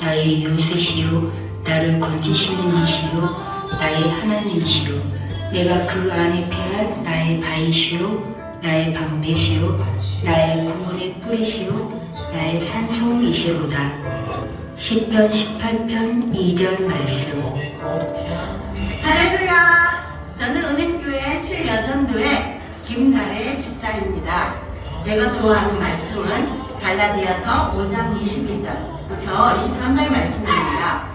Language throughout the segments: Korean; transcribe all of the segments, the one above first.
나의 요새시요 나를 건지시는 이시요 나의 하나님이시요 내가 그 안에 패할 나의 바위시요 나의 방패시요 나의 구원의 뿌리시요 나의 산성이시로다 시편 18편 2절 말씀 할렐루야! 저는 은행교회 7여전도회 김나래 집사입니다. 제가 좋아하는 말씀은 갈라디아서 5장 22절 부터 23절 말씀입니다.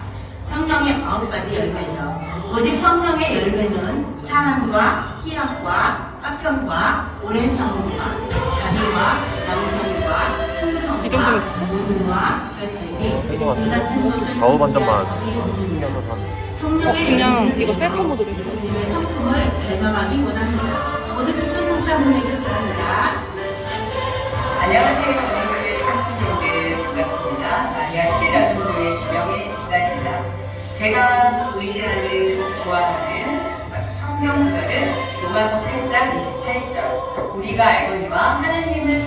성령의 아홉 가지 열매죠. 오직 성령의 열매는 사랑과 희락과 화평과 오랜 정음과 자비와 양선과 충성과 이 정도면 됐어? 같은 것을 좌우 반전만 가지고 신경 써서 하면 어, 그냥 이거 셀카 모드로 했어. 주님의 성품을 닮아가기 원합니다. 모두 기쁜 성탄 보내기를 바랍니다. 안녕하세요. 우리가 알거니와 하나님을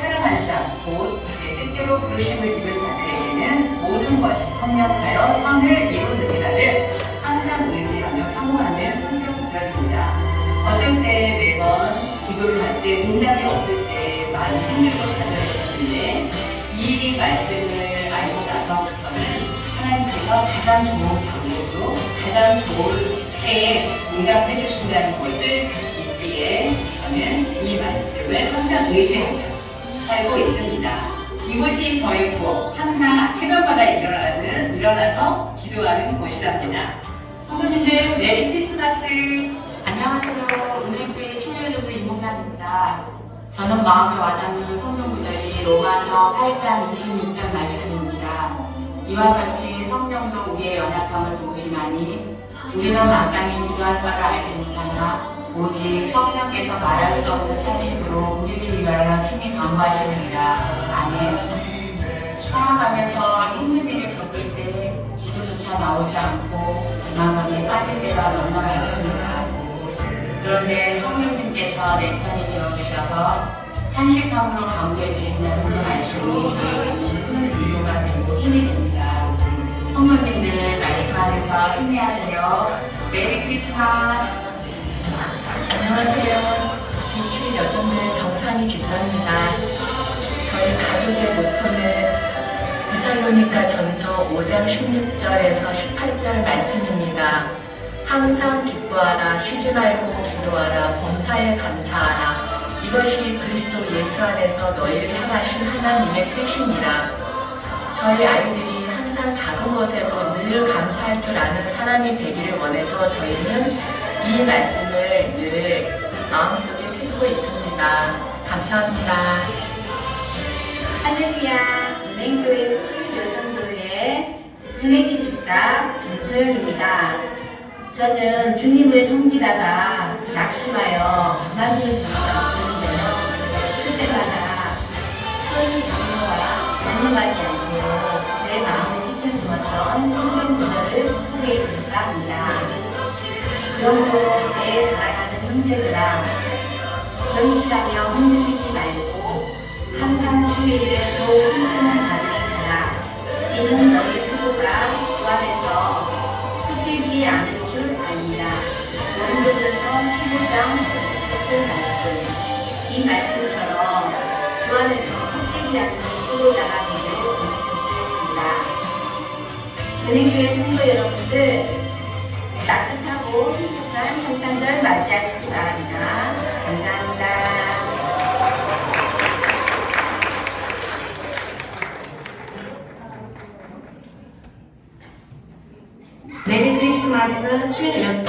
자, 곧내 뜻대로 부르심을 입은 자들에게는 모든 것이 협력하여 선을 이루느니라를 항상 의지하며 사모하는 성경 구절입니다. 어쩔 때 매번 기도를 할때 응답이 없을 때 많이 힘들고 좌절했었는데 이 말씀을 알고 나서부터는 하나님께서 가장 좋은 방법으로 가장 좋은 때에 응답해 주신다는 것을 믿기에 말씀을 항상 의지하며 살고 있습니다. 이곳이 저의 부엌, 항상 새벽마다 일어나는, 일어나서 기도하는 곳이랍니다. 성도님들 메리 크리스마스! 안녕하세요. 은행교회 친일교수 이몽란입니다. 저는 마음에 와닿는 성경 구절이 로마서 8장 26절 말씀입니다. 이와 같이 성령도 우리의 연약함을 도우시나니 우리는 마땅히 기도할 바를 알지 못하나 오직 성령께서 말할 수 없는 탄식으로 우리를 위하여 친히 강구하시느니라. 아멘. 살아가면서 힘든 일을 겪을 때 기도조차 나오지 않고 절망감에 빠질 때가 너무나 많습니다. 그런데 성령님께서 내 편이 되어주셔서 한식함으로 강구해 주신다는 그 말씀이 저에게는 큰 위로가 되고 힘이 됩니다. 성령님들 말씀하면서 승리하세요. 메리 크리스마스! 안녕하세요. 제7 여전의 정상희 집사입니다. 저희 가족의 모토는 데살로니가 전서 5장 16절에서 18절 말씀입니다. 항상 기뻐하라, 쉬지 말고 기도하라, 범사에 감사하라. 이것이 그리스도 예수 안에서 너희를 향하신 하나님의 뜻이니라. 저희 아이들이 항상 작은 것에도 늘 감사할 줄 아는 사람이 되기를 원해서 저희는 이 말씀을 늘 마음속에 새기고 있습니다. 감사합니다. 할렐루야 은행교회 수요여전도회 새내기 집사 김소영입니다. 저는 주님을 섬기다가 낙심하여 그만두는 경우가 있었는데요. 그때마다 큰 장로와 장로하지 내 살아가는 형제들아 견실하며 흔들리지 말고 항상 주의 일에 더욱 힘쓰는 자들이 있더라. 이는 너희 수고가 주 안에서 헛되지 않은 줄 압니다. 고린도전서 15장 58절 말씀. 이 말씀처럼 주 안에서 헛되지 않는 수고자가 되기를 기도했습니다. 은행교회 성도 여러분들 성탄절 맞이하시기 바랍니다. 감사합니다. 메리 크리스마스 7년